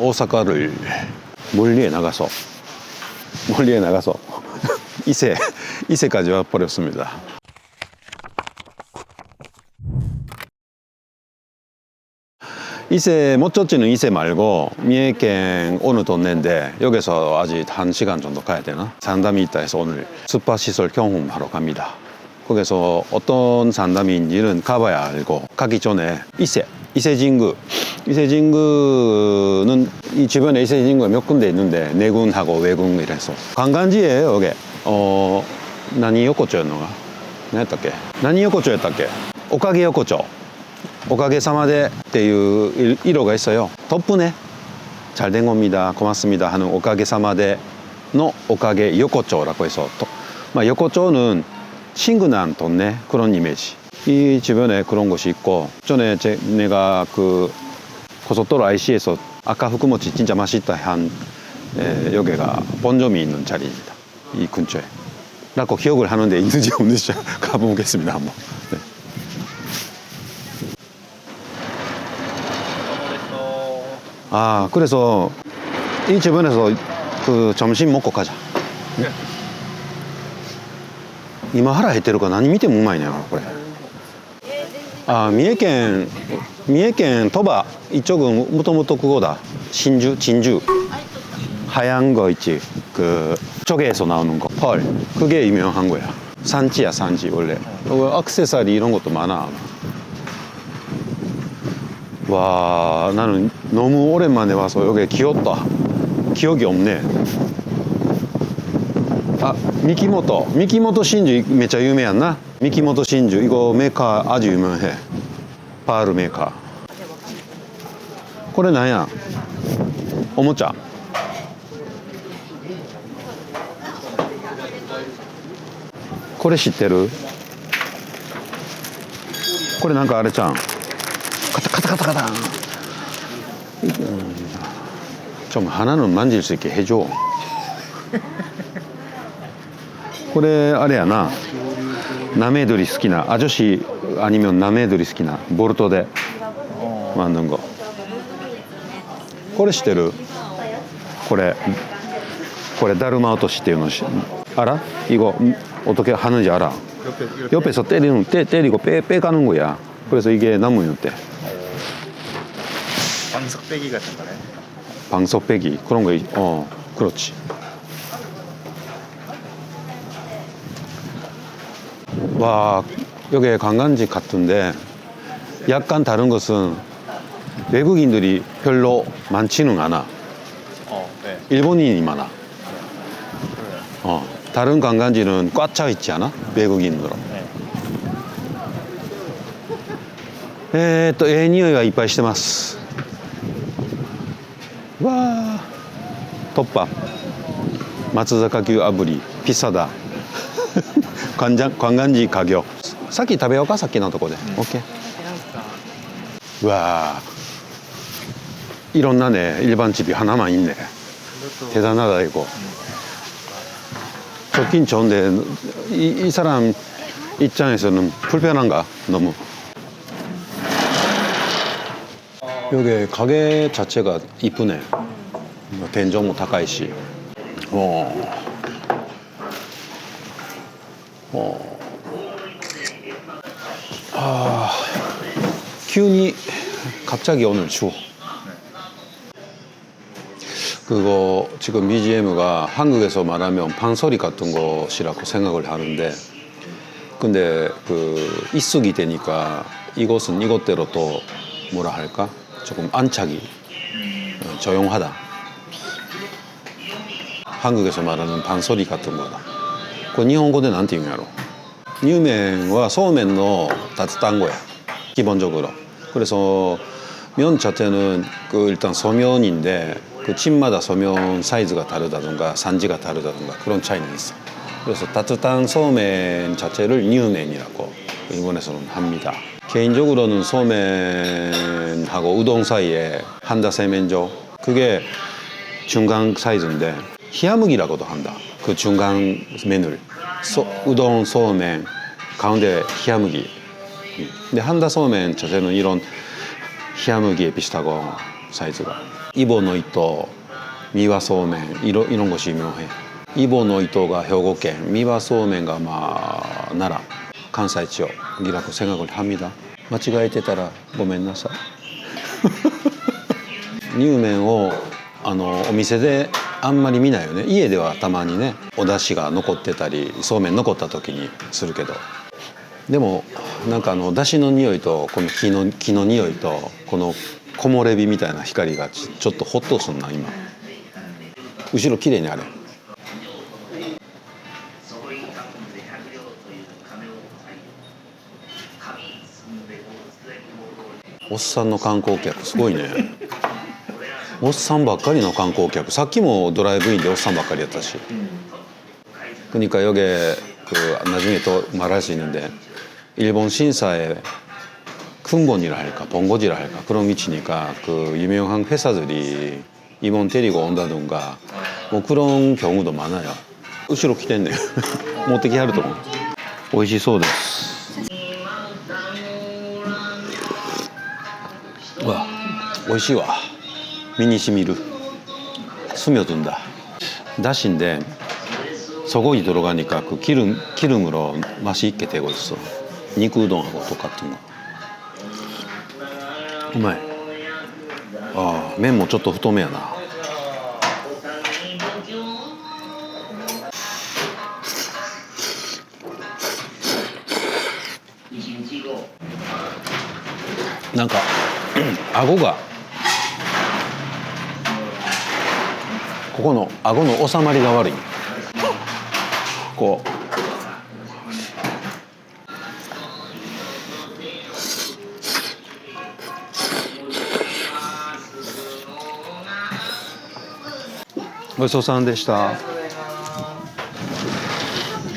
오사카를 멀리에 나가서 멀리에 나가서 이세 이세까지 와 버렸습니다. 이세 모쪼찌는 이세 말고 미에県오늘 돈내인데 여기서 아직 한 시간 정도 가야 되나? 상담이 있다 해서 오늘 스파 시설 경험하러 갑니다. 거기서 어떤 상담인지는 가봐야 알고 가기 전에 이세 이세진구 이세진구는 이 주변에 이세진구가 몇 군데 있는데 내군하고 외군 이래서 관광지예요 여기 어何横丁のが何やったっけ何横丁やったっけおかげ横丁おかげさまでっていう色が있어요 덕분에 잘 된 겁니다 고맙습니다 하는おかげさまでのおかげ横丁라고 해서 또, 막横丁는 친근한 동네 그런 이미지 이 주변에 그런 곳이 있고 전에 제, 내가 그 고속도로 IC에서 아까 후쿠모치 진짜 맛있다 한 에, 여기가 본점이 있는 자리입니다 이 근처에 라고 기억을 하는데 있는지 없는지 가보겠습니다 한번 네. 아 그래서 이 주변에서 그 점심 먹고 가자今腹減ってるから何見てもうまいねこれ あ三重県三重県鳥羽이쪽은もともと그거다 진주 진주 하얀 거 있지 그 쪽에서 나오는 거 펄 그게 유명한 거야 산지야 산지 원래 어, 액세서리 이런 것도 많아 와 나는 너무 오랜만에 와서 여기 귀엽다 기억이 없네 아 미키모토 미키모토 신주 めっちゃ有名やんな ミキモト真珠 이거 메카 아주 유명해 파르 메카 これなんやおもちゃこれ知ってるこれなんかあれちゃんカタカタカタカタン좀 하나는 만질 수 있게 해줘これあれやな ナメドリ好きな아저씨 아니면ナメドリ好きなボルトで만든 거これ知ってるこれこれダルマ落としっていうのし알아? 이거 어떻게 하는지 알아? 옆에서 때리는 때 때리고 빼 빼가는 거야. 그래서 이게 나무였대. 방석배기 같은 거네. 방석 빼기 그런 거. 있- 어, 그렇지. 와, 여기 관광지 같은데 약간 다른 것은 외국인들이 별로 많지는 않아. 어, 네. 일본인이 많아. 어, 다른 관광지는 꽉 차 있지 않아? 외국인으로. 네. えーっと、ええ匂いはいっぱいしてます。わあ、突破。松坂牛炙り、ピザだ。 관장 관광지 가격。さっき食べようか、さっきのとこで。オッケー。うわあ。いろんなね、일반집이 하나만 있네. 대단하다 이거. 좋긴 좋은데 이, 이 사람 입장에서는 불편한가 너무. 여기 가게 자체가 이쁘네. 뭐 텐저모 타카이시. 어. 어. 아. 기운이 갑자기 오늘 추워. 그거 지금 BGM가 한국에서 말하면 방소리 같은 것이라고 생각을 하는데 근데 그 입숙이 되니까 이것은 이것대로 또 뭐라 할까 조금 안착이 어, 조용하다 한국에서 말하는 방소리 같은 거다 그 일본어는 난테言うんやろ 뉴멘과 소멘의 따뜻한 거야 기본적으로 그래서 면 자체는 그 일단 소면인데 그 집마다 소면 사이즈가 다르다든가 산지가 다르다든가 그런 차이는 있어. 그래서 따뜻한 소면 자체를 뉴멘이라고 일본에서는 합니다. 개인적으로는 소면하고 우동 사이에 한다 세면조 그게 중간 사이즈인데 희야묵이라고도 한다. 그 중간 면을 소- 우동 소면 가운데 희야묵이 근데 한다 소면 자체는 이런 희야무기에 비슷하고 사이즈가 이보の糸三輪そうめんいろ이런 것이 유명해 이보の糸が兵庫県三輪そうめんがまあ奈良関西地方이라고 생각을 합니다間違えてたらごめんなさい乳麺をあのお店で あんまり見ないよね。家ではたまにねお出汁が残ってたりそうめん残った時にするけど。でもなんかあの出汁の匂いとこの木の木の匂いとこの木漏れ日みたいな光がちちょっとホッとすんな今。後ろ綺麗にあれおっさんの観光客すごいね。おっさんばっかりの観光客さっきもドライブインでおっさんばっかりやったし그러니까 여기 그 나중에 또 말할 수 있는데 일본 신사에 큰본이라 할까 본거지라 할까 그런 위치니까 그 유명한 회사들이 임원 데리고 온다던가 뭐 그런 경우도 많아요.後ろ来てんねん持ってきはると思う美味しそうですうわ 身にしみるスみョトんだだしんでそこに泥がにかく切るきるむろましいけてごちそう肉うどんはごとかっていうのうまいああ麺もちょっと太めやななんか顎がここの顎の収まりが悪いこうごちそうさんでした。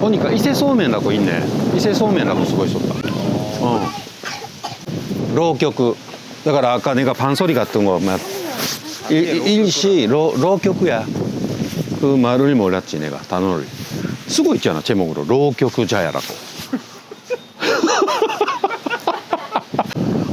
とにか伊勢そうめんだこいいね。伊勢そうめんだこすごいしとった。うん。浪曲。だから茜がパンソリがってんごやっ 일시 로 격이야 그 말을 몰랐지 내가 단어를 쓰고 있잖아 제목으로浪曲자야라고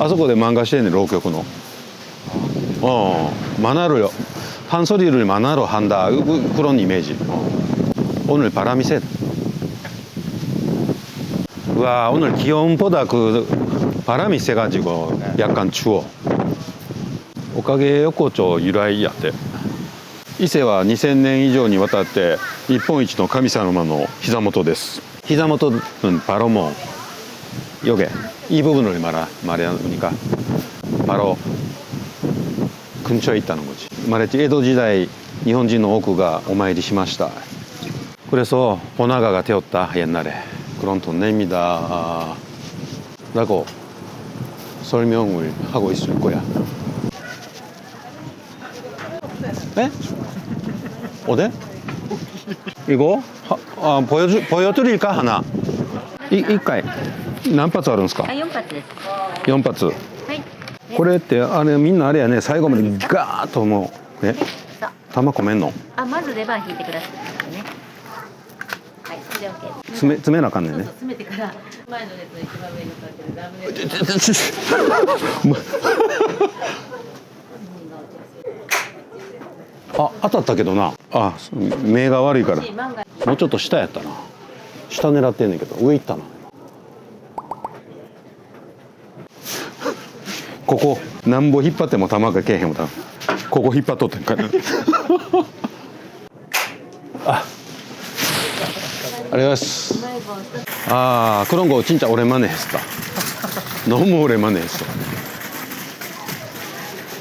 あそこで漫画してんね浪曲の 어 만화를 판소리를 만화로 한다 그- 그런 이미지 어. 오늘 바람이 세 와 오늘 기온보다 그 바람이 세가지고 약간 추워 おかげ横丁由来やって伊勢は2000年以上にわたって日本一の神様の膝元です膝元는 바로 뭐 요게 이 부분을 말하, 말하니까 바로 근처에 있다는 거지 말했지 에도時代 일본人の多くがお参りしました 그래서 번화가가 되었다 옛날에 그런 돈냅니다 아, 라고 설명을 하고 있을 거야 에? 어디? 이거? 하, 아, 보여주, 보여드릴까 하나? 이, 이까이 何発あるんですかあ、四発です。 4発はい。これってあれみんなあれやね最後までガーッともうえさ玉込めんのあ、まずレバー引いてくださいね。はい、それで OK です。詰め詰めなあかんねんねそうそう、詰めてから前の列の一番上に座ってるラムネ あ当たったけどな。あ目が悪いから。もうちょっと下やったな。下狙ってんねんけど上行ったな。ここなんぼ引っ張っても玉がけえへんもたここ引っ張っとってんからあ。ありがとうございます。ああクロンゴちんちゃん俺マネーすか。飲む俺マネーす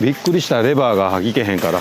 びっくりした。レバーがはぎけへんから。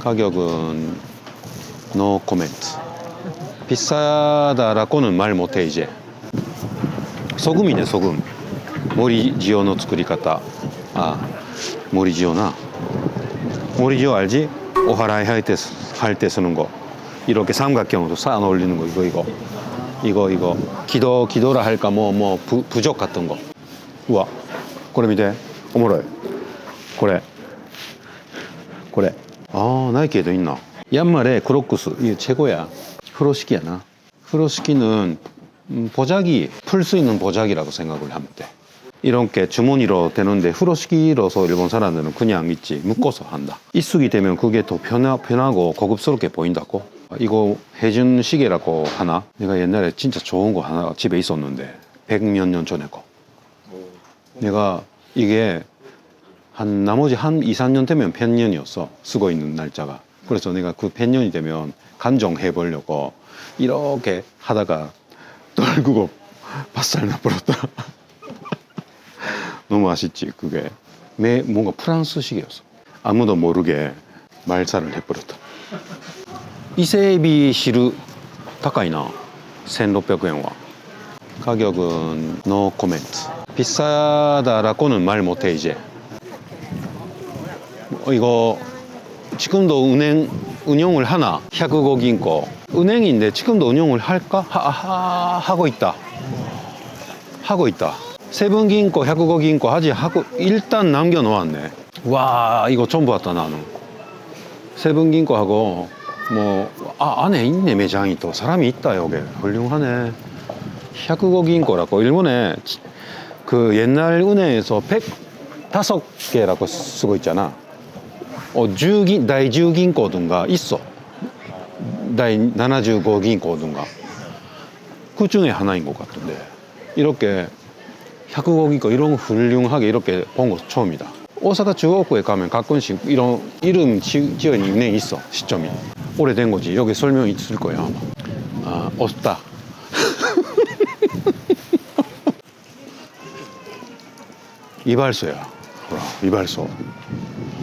가격은 노 코멘트 비싸다라고는 말 못해 이제 소금이네 소금 모리지오の作り方아 모리지오나 모리지오 알지? 오하라이 할 때 할 때 쓰는 거 이렇게 삼각형으로 쌓아 올리는 거 이거 이거 이거 이거 기도 기도라 할까 뭐 뭐 부족 같은 거 우와 これ見ておもろいこれこれ ああないけどいいな양말에 크로크스 이게 최고야 프로식이야 프로식이는 음, 보자기 풀 수 있는 보자기라고 생각을 하면 돼 이렇게 주머니로 되는데 후로식이로서 일본 사람들은 그냥 있지 묶어서 한다 입숙이 되면 그게 더 편하, 편하고 고급스럽게 보인다고 이거 해준 시계라고 하나 내가 옛날에 진짜 좋은 거 하나 집에 있었는데 백 몇 년 전에 거 내가 이게 한 나머지 한 2, 3년 되면 펜년이었어. 쓰고 있는 날짜가. 그래서 내가 그 펜년이 되면 간정해 보려고 이렇게 하다가 떨구고 밭살 나버렸다. 너무 아쉽지, 그게. 내 뭔가 프랑스식이었어. 아무도 모르게 말살을 해버렸다. 이세비 시루 가까이나 1600원 와. 가격은 노 코멘트. 비싸다라고는 말 못해, 이제. 어, 이거 지금도 은행 운영을 하나? 100억 인고 은행인데 지금도 운영을 할까? 하, 하, 하고 있다. 하고 있다. 세븐기인고 100억 인고 하지 하고 일단 남겨 놓았네. 와 이거 전부 왔다 나는 세븐기인고 하고 뭐 아, 안에 있네 매장이 또. 사람이 있다 여기. 훌륭하네. 100억 인고라고. 일본에 그 옛날 은행에서 105개라고 쓰고 있잖아. 어, 10銀 第10銀行든가 있어第75 銀行든가 그 중에 하나인 것 같은데 이렇게 105 銀行 이런 거 훌륭하게 이렇게 본 거 처음이다 오사카 중央区에 가면 가끔씩 이런 이름 지- 지은 은행이 있어 시점이 오래된 거지 여기 설명 있을 거야 아마 아 없다 이발소야ほら 이발소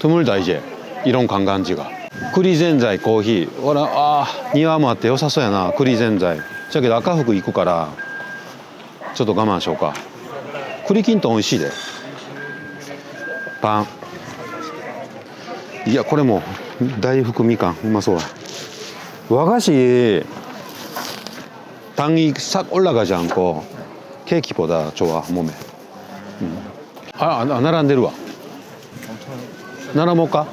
드물다 이제 이런 관광지가 구리젠자이 코히 오라 아庭もあって良さそうやな栗ぜんざいじゃけど赤福行くからちょっと我慢しようか栗きんとん美味しいでパンいやこれも大福みかんうまそうだ和菓子당이 싹 올라가지 않고 케이크보다 좋아 몸에 음. 아, 안, 안 나란대로 와 나라 먹까?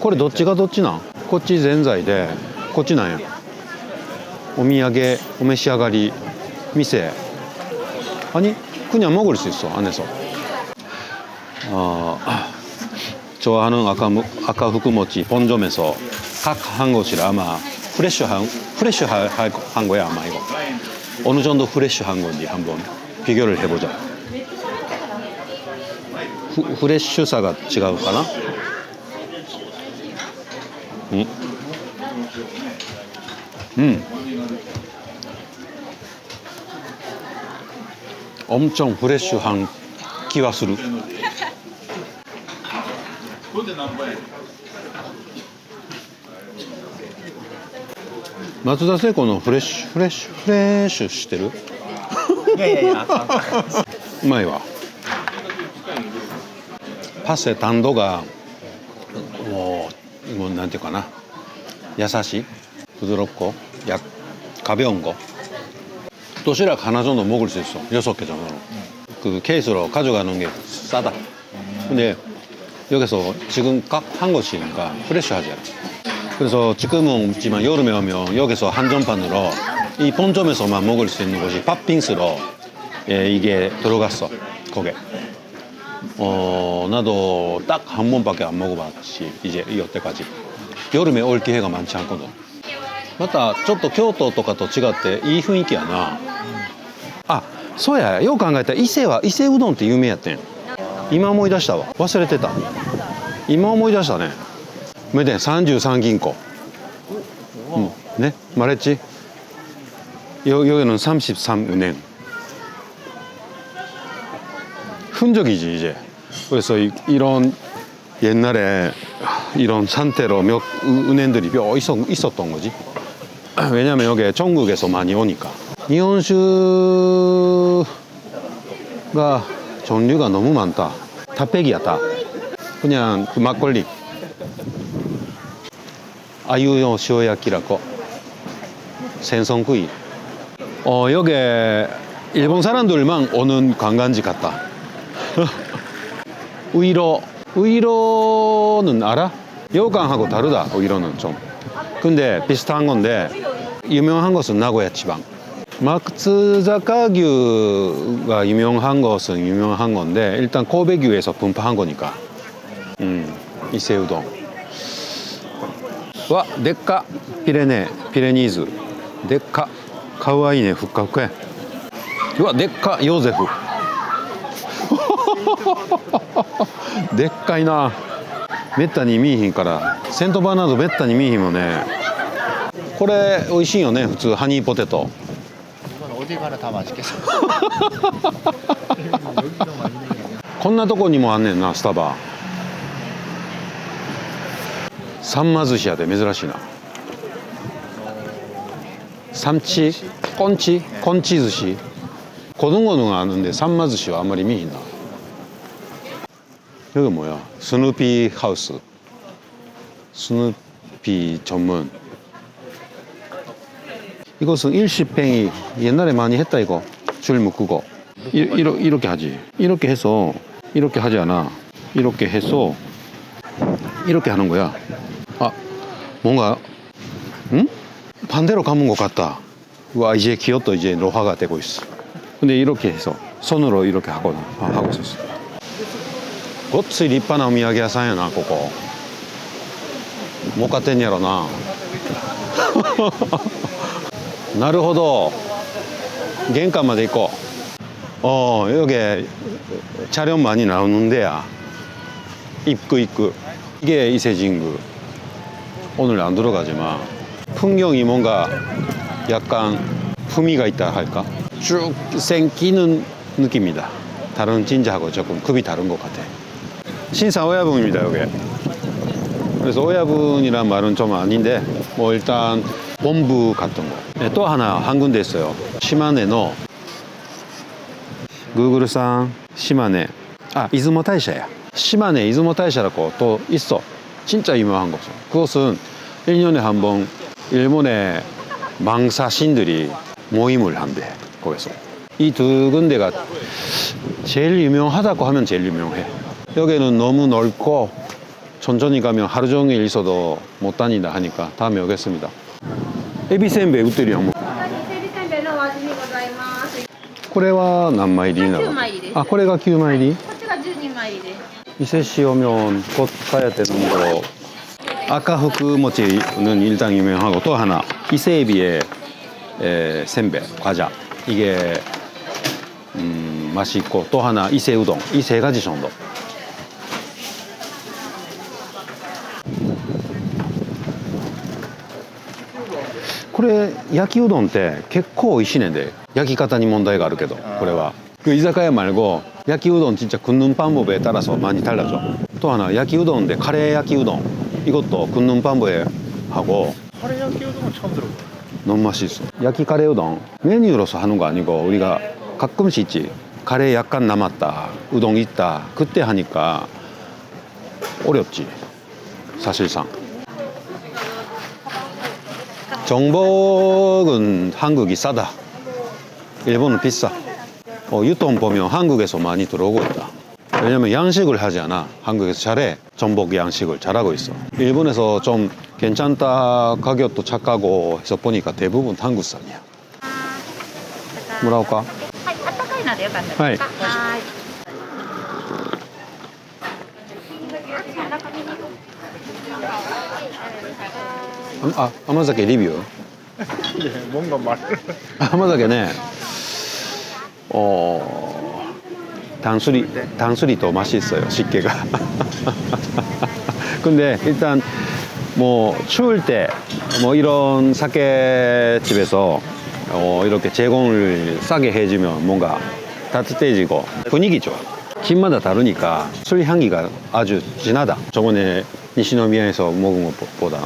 これどっちがどっちなんこっちぜんざいでこっちなんやお土産お召し上がり店아니 그냥 먹을 수 있어 안에서 어, 좋아하는 아까 무- 아까 흑모찌 본점에서 각 한 곳이라 아마 프레쉬한 프레쉬한 한 거야 아마 이거 어느 정도 프레쉬한 건지 한번 비교를 해보자. フレッシュさが違うかな？うん。オムチョンフレッシュ半気はする。松田聖子のフレッシュフレッシュフレッシュしてる？いやいやいや。うまいわ。 パセ単度がもうもうなんていうかな優しい부드럽고 약 가벼운 거 도시락 하나 정도 먹을 수 있어 여섯 개 정도로 그 케이스로 가져가는 게 싸다 근데 여기서 지금 각 한 곳이니까 프레쉬하지 않아 그래서 지금은 없지만 여름에 오면 여기서 한정판으로 이 본점에서만 먹을 수 있는 곳이 팥빙수로 예, 이게 들어갔어 거기 어 나도 딱 한 번밖에 안 먹어봤지 이제 이때까지 여름에 올 기회가 많지 않거든 맞다 ちょっと京都とかと違っていい雰囲気やなあそうやよう考えたら伊勢は伊勢うどんって有名やってん今思い出したわ忘れてた今思い出したね 몇년 33 銀行 음, 네? 말했지? 여, 여기는 33은 흔적이지 이제. 그래서 이, 이런 옛날에 이런 상태로 몇 은- 은행들이 몇 있었, 있었던 거지. 왜냐면 여기 전국에서 많이 오니까. 일본酒가 종류가 너무 많다. 다 백이야 다. 그냥 그 막걸리. 아유요 시오야키라고. 생선구이. 어 여기 일본 사람들만 오는 관광지 같다 우이로 우이로는 알아? 여강하고 다르다 우이로는 좀 근데 비슷한 건데 유명한 것은 나고야 지방 막츠자카규가 유명한 것은 유명한 건데 일단 고베규에서 분파한 거니까 음 이세우동 와 데카 피레네 피레니ーズデカかわいいねふっかふかやうわでっかヨーゼフ でっかいな。めったに見えひんから。セントバーナードめったに見えひんもね。これ美味しいよね。普通ハニーポテト。こんなとこにもあんねんなスタバ。さんま寿司屋で珍しいな。さんちこんちこんち寿司？子供のがあるんでさんま寿司はあんまり見えひんな。 여기 뭐야? 스누피 하우스. 스누피 전문. 이것은 일시팽이. 옛날에 많이 했다 이거. 줄 묶고. 이, 이러, 이렇게 하지. 이렇게 해서 이렇게 하지 않아. 이렇게 해서 이렇게 하는 거야. 아 뭔가 응? 반대로 감은 것 같다. 와 이제 기어도 이제 로화가 되고 있어. 근데 이렇게 해서 손으로 이렇게 하고 아, 하고 있었어 고츠立派な 오미야기 야산이야ここ儲かってんやろななるほど玄関まで行こう어 여기 촬영 많이 나오는 데야 입구 입구 이게 이세진구 오늘 안 들어가지만 풍경이 뭔가 약간 품위가 있다 할까 쭉 생기는 느낌이다 다른 진자하고 조금 급이 다른 것 같아 신사 오야분입니다 여기 그래서 오야분이란 말은 좀 아닌데 뭐 일단 본부 같은 거. 네, 또 하나 한 군데 있어요. 시마네노 구글상 시마네 아 이즈모 다이샤야. 시마네 이즈모 다이샤라고 또 있어. 진짜 유명한 곳. 그것은 1년에 한 번 일본의 망사신들이 모임을 한대. 거기서. 이 두 군데가 제일 유명하다고 하면 제일 유명해. 여기는 너무 넓고 천천히 가면 하루 종일 있어도 못 다닌다 하니까 다음에 오겠습니다. 에비센베 우뜨리요. セリせんべいのお味にございます。 これは何枚入りなの9枚入りですあこれが9枚入りこっちが10人枚入りです。 伊勢塩면 곧 가야 되는 거 아까 흑모찌는 일단 유명하고 또 하나 이세에비의 에, 센베 과자 이게 음, 맛있고 또 하나 이세우동 이 세 가지 정도 これ焼きうどんって結構美味しいねんで焼き方に問題があるけどこれは그 이자카야 말고 야키 우동 진짜 굽는 방법에 따라서 많이 달라져. 또 하나 야키 우동인데 카레 야키 우동 이것도 굽는 방법에 하고 카레 야끼 우동은 처음 들어봐. 너무 맛있어. 야키 카레 우동 메뉴로서 하는 거 아니고 우리가 가끔씩 있지. 카레 약간 남았다. 우동 있다. 그때 하니까 어렵지. 사실상. 정복은 한국이 싸다. 일본은 비싸. 어, 유통 보면 한국에서 많이 들어오고 있다. 왜냐면 양식을 하지 않아. 한국에서 잘해. 전복 양식을 잘하고 있어. 일본에서 좀 괜찮다. 가격도 착하고 해서 보니까 대부분 한국산이야. 뭐라고 할까? はい、あったかいのでよかったですか。はいはーい。 아, 아마자케 리뷰. 예, 뭔가 말. 아마자케네. 어, 당수리, 당수리 더 맛있어요. 식게가. 근데 일단 뭐 추울 때 뭐 이런 사케 집에서 어, 이렇게 제공을 싸게 해주면 뭔가 따뜻해지고 분위기 좋아. 집마다 다르니까 술 향기가 아주 진하다. 저번에 니시노미야에서 먹은 것보다.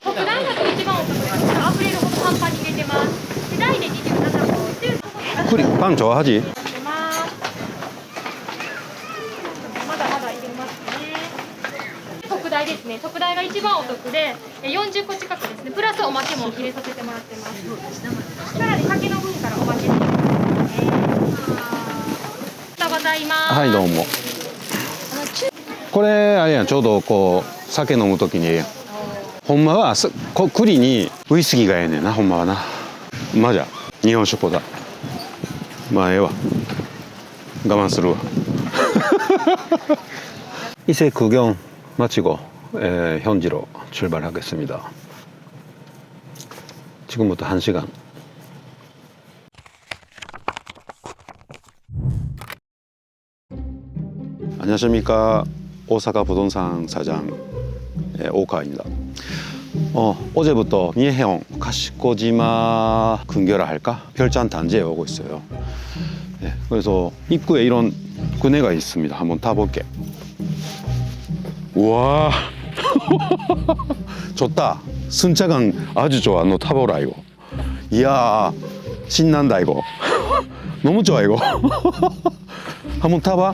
쿠리 빵 좋아하지? 入れますまだまだ入れますね特大ですね特大が一番お得でえ40個近くですねプラスおまけも入れさせてもらってますさらに酒の分からおまけに入れてますねありがとうございますはいどうもこれあれやんちょうどこう酒飲む時にええやんほんまはすこ栗にウイスキーがええねんなほんまはなまあじゃ日本酒ポだ まあええわ我慢するわ이제 구경 마치고 에, 현지로 출발하겠습니다 지금부터 1시간 안녕하십니까 오사카 부동산 사장 예, 오카입니다. 어, 어제부터 미해형 가시코지마 근교라 할까 별장 단지에 오고 있어요. 예, 그래서 입구에 이런 그네가 있습니다. 한번 타볼게. 우와, 좋다. 순차강 아주 좋아. 너 타보라 이거. 이야, 신난다 이거. 너무 좋아 이거. 한번 타봐.